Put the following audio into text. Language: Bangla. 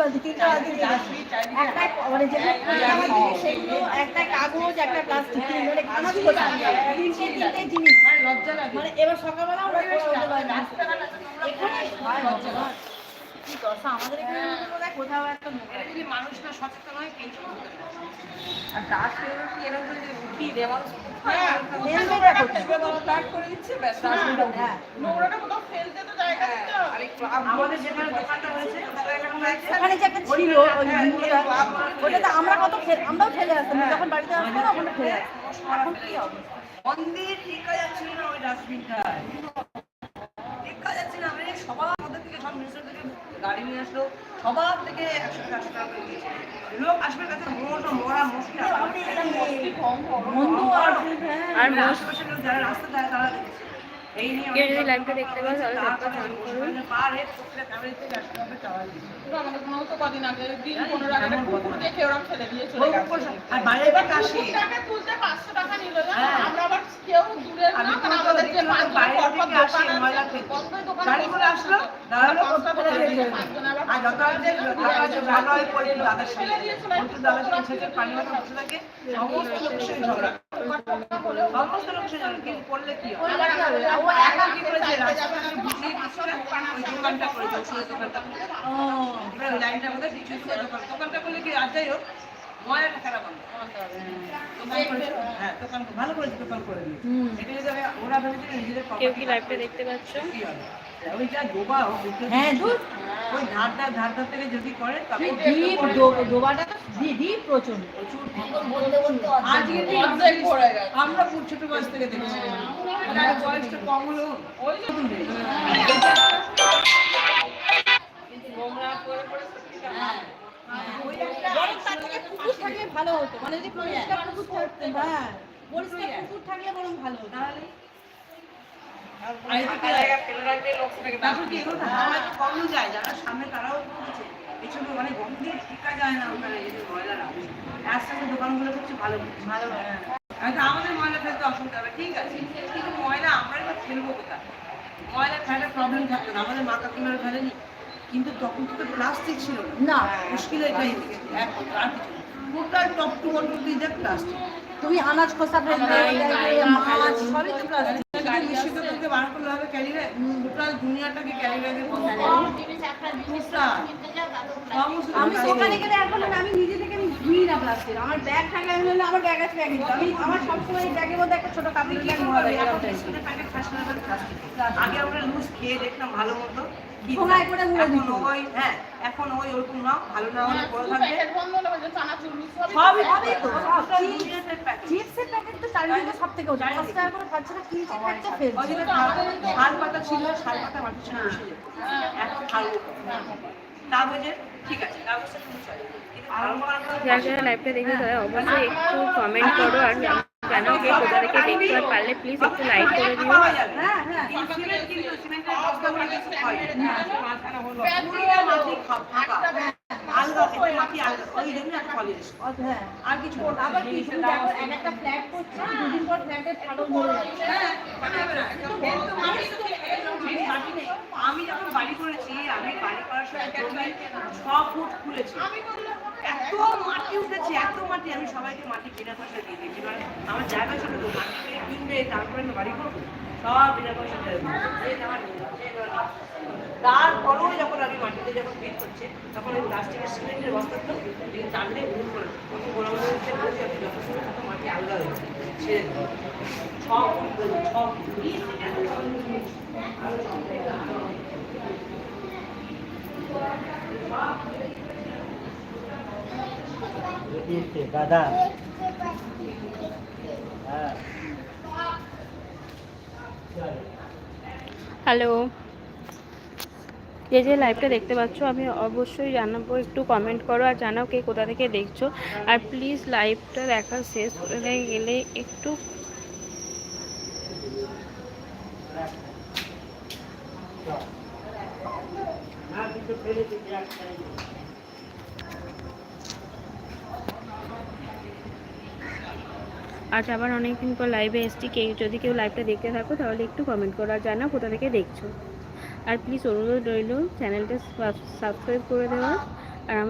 বালতি তিনটা বালতি একটা মানে যেগুলো সেগুলো একটা কাগজ একটা প্লাস্টিক মানে আনাজ তিনটে তিনটে জিনিস। মানে এবার সকালবেলা আমরা করে পারি না। এখানে হয় লজ্জা না। কি দশা আমাদের এখানে কোথাও একটা। যদি মানুষ না সচেতন হয় আর বেরোলে কি এরকম করে যদি উঠিয়ে দেয় মানুষ হ্যাঁ, করে দিচ্ছে ব্যাস ডাস্টবিনটা উঠে হ্যাঁ। নোংরাটা কোথাও ফেলতে ওখানে একটা আছে ওখানে যে একটা ছিল ওই জিনিসটা, আমরা কত ফেল- আমরাও ফেলে আসতাম যখন বাড়িতে আসতাম না ওখানে ফেলে আসতাম। এখন কি হবে? মন্দির টিকা যাচ্ছিল না ওই ডাস্টবিনটা টিকা যাচ্ছে না আমি সবার মধ্যে থেকে সব মিনিস্টার থেকে গাড়ি নিয়ে আসলো সবার থেকে একশো টাকা একশো টাকা লোক আসবে কাছে মরা মরা মুশকিল আর হ্যাঁ। যারা রাস্তা যায় তারা দেখেছে। কেউ যদি লাইভটা দেখতে পাও তাহলে ঝটপট join করুন। হ্যাঁ। হয়। থাকে সমস্ত লোকের সঙ্গে ঝগড়া। দোকানটা দোকান করলে কি আর যাই হোক ময়লাটা খারাপ হবে দোকান করেছে হ্যাঁ দোকান ভালো করেছে দোকান করে এটা যদি ওরা ভেবেছিল নিজেদের কেউ কি লাইভটা দেখতে পাচ্ছ কি হবে? ওই যা ডোবা হ্যাঁ ওই ধার ধার ধার ধার থেকে যদি করে তবে ডিপ ডোবাটা ডিপ প্রচণ্ড। আজকে। আমরা খুব ছোট বয়স থেকে দেখেছি। বয়সটা কম হলো ওই যে দূরে বরং তার থেকে কুকুর থাকলে ভালো হতো। মানে যদি পরিষ্কার কুকুর থাকতো হ্যাঁ। পরিষ্কার কুকুর থাকলে বরং ভালো তাহলে তারপর কি এগুলো হাওয়া তো কমই যায় যারা সামনে তারাও করছে পেছনে মানে গন্ধে টিকা যায় না ওখানে এদের ময়লারা তার সাথে দোকানগুলো করছে ভালো ভালো হয়তো আমাদের ময়লা ফেলতে অসুবিধা হবে ঠিক আছে? কিন্তু ময়লা আমরা এবার ফেলব কোথায়? ময়লা ফেলে প্রবলেম থাকতো না। আমাদের মা কাকিমারা ফেলেনি কিন্তু তখন তো প্লাস্টিক ছিল না। মুশকিল এটাই এক আর কিছু টোটাল টপ টু বটল দিয়ে দেখ প্লাস্টিক। তুমি আনাজ খোসা ফেলবে মাছ সবই তো প্লাস্টিক। বার করলে হবে দুনিয়াটাকে ক্যারি আমি দোকানে গেলে এখন আমি নিজে থেকে আমি ধুই না প্লাস্টিক আমার ব্যাগ থাকলে আমি আমার ব্যাগ আছে ব্যাগ আমি আমার সবসময় ব্যাগের মধ্যে একটা ছোট কাপড় ব্যাগ মনে হয় আগে আমরা লুজ খেয়ে দেখতাম ভালো মতো। করে দিত। ওই হ্যাঁ এখন ওই ওরকম নাও ভালো না হলে পড়ে থাকবে। সবই সবই তো, চিপসের প্যাকেট তো চারিদিকে সব থেকে ওঠে পাঁচ টাকা করে খাচ্ছে না কিনছে খাচ্ছে। যে শাল পাতা ছিল শাল পাতা মাটির সঙ্গে মিশে যেত এখন খালবো কাগজের ঠিক আছে লাইভটা দেখে অবশ্যই একটু কমেন্ট করো আর জানাও কে কোথা দেখতে আর পারলে প্লিজ একটু লাইক করে দিও হ্যাঁ হ্যাঁ কিছু হয় একটা মাটি আলগা। ওই জন্য একটা পলিশ। অত- হ্যাঁ আর কিছু আবার কি তুমি দেখো এক একটা ফ্ল্যাট করছে দুদিন পর ফ্ল্যাটের ফাটল ধরে হ্যাঁ, মানে। আমি যখন বাড়ি করেছি আমি বাড়ি করার সময় ছ ফুট খুলেছি এত মাটি উঠেছে, এত মাটি, আমি সবাইকে মাটি বিনা পয়সা দিয়ে দিয়েছি। মানে আমার জায়গা ছিল তো, মাটি কিনবে, তারপরে আমি বাড়ি করব। সব বিনা পয়সা। তারপরেও যখন আমি মাটিতে যখন ভিড় করছে, তখন ওই প্লাস্টিকের সিমেন্টের বস্তা তো টানলে ভুল করে কত বড় হচ্ছে যত মাটি আলগা হয়ে যাচ্ছে। ছেড়ে দেবো ছ ফুট দাদা হ্যাঁ। হ্যালো যে যে লাইভটা দেখতে পাচ্ছ আমি অবশ্যই জানাব একটু কমেন্ট করো আর জানাও কে কোথা থেকে দেখছ। আর প্লিজ লাইভটা দেখা শেষ হয়ে গেলে একটু না কিন্তু ফেলে দিতে আজ আবার অনেকদিন পর লাইভে এসছি। কে যদি কেউ লাইভটা দেখতে থাকো, তাহলে একটু কমেন্ট করো আর জানাও কোথা থেকে দেখছ। আর প্লিজ অনুরোধ রইল চ্যানেলটা সাবস্ক্রাইব করে দেওয়ার। আর আমার